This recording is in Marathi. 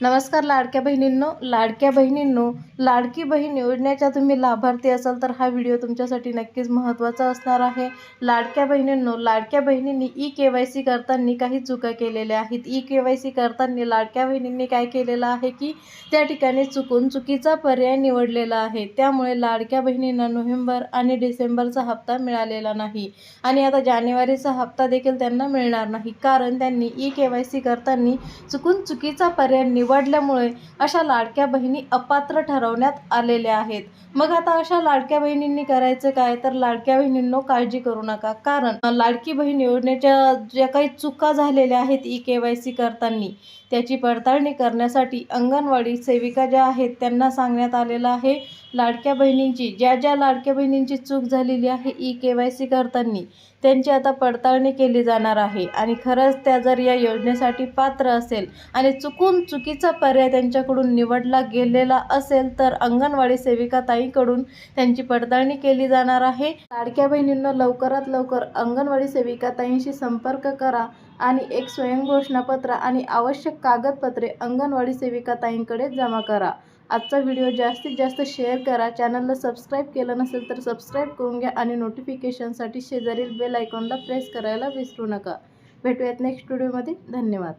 नमस्कार लाडक्या बहिणींनो लाडक्या बहिणींनो लाडकी बहीण योजनेच्या तुम्ही लाभार्थी असाल तर हा व्हिडिओ तुमच्यासाठी नक्कीच महत्त्वाचा असणार आहे. लाडक्या बहिणींनो लाडक्या बहिणींनी ई के वाय सी करताना काही चुका केलेल्या आहेत. ई के वाय सी करताना लाडक्या बहिणींनी काय केलेलं आहे की त्या ठिकाणी चुकून चुकीचा पर्याय निवडलेला आहे. त्यामुळे लाडक्या बहिणींना नोव्हेंबर आणि डिसेंबरचा हप्ता मिळालेला नाही आणि आता जानेवारीचा हप्ता देखील त्यांना मिळणार नाही. कारण त्यांनी ई के वाय सी करताना चुकून चुकीचा पर्याय निवडल्यामुळे अशा लाडक्या बहिणी अपात्र ठरवण्यात आलेल्या आहेत. मग आता अशा लाडक्या बहिणींनी करायचं काय? तर लाडक्या बहिणींनो काळजी करू नका. कारण लाडकी बहीण योजनेच्या ज्या काही चुका झालेल्या आहेत ई के वाय सी करताना त्याची पडताळणी करण्यासाठी अंगणवाडी सेविका ज्या आहेत त्यांना सांगण्यात आलेलं आहे लाडक्या बहिणींची ज्या ज्या लाडक्या बहिणींची चूक झालेली आहे ई के वाय सी करताना त्यांची आता पडताळणी केली जाणार आहे. आणि खरंच त्या जर या योजनेसाठी पात्र असेल आणि चुकून चुकीचा पर्याय त्यांच्याकडून निवडला गेलेला असेल तर अंगणवाडी सेविका ताईकडून त्यांची पडताळणी केली जाणार आहे. लाडक्या बहिणींना लवकरात लवकर अंगणवाडी सेविका ताईंशी संपर्क करा आणि एक स्वयंघोषणापत्र आणि आवश्यक कागदपत्रे अंगणवाडी सेविका ताईंकडे जमा करा. आजचा व्हिडिओ जास्तीत जास्त शेअर करा. चॅनलला सबस्क्राईब केलं नसेल तर सबस्क्राईब करून घ्या आणि नोटिफिकेशनसाठी शेजारील बेल आयकॉनला प्रेस करायला विसरू नका. भेटूयात नेक्स्ट व्हिडिओमध्ये. धन्यवाद.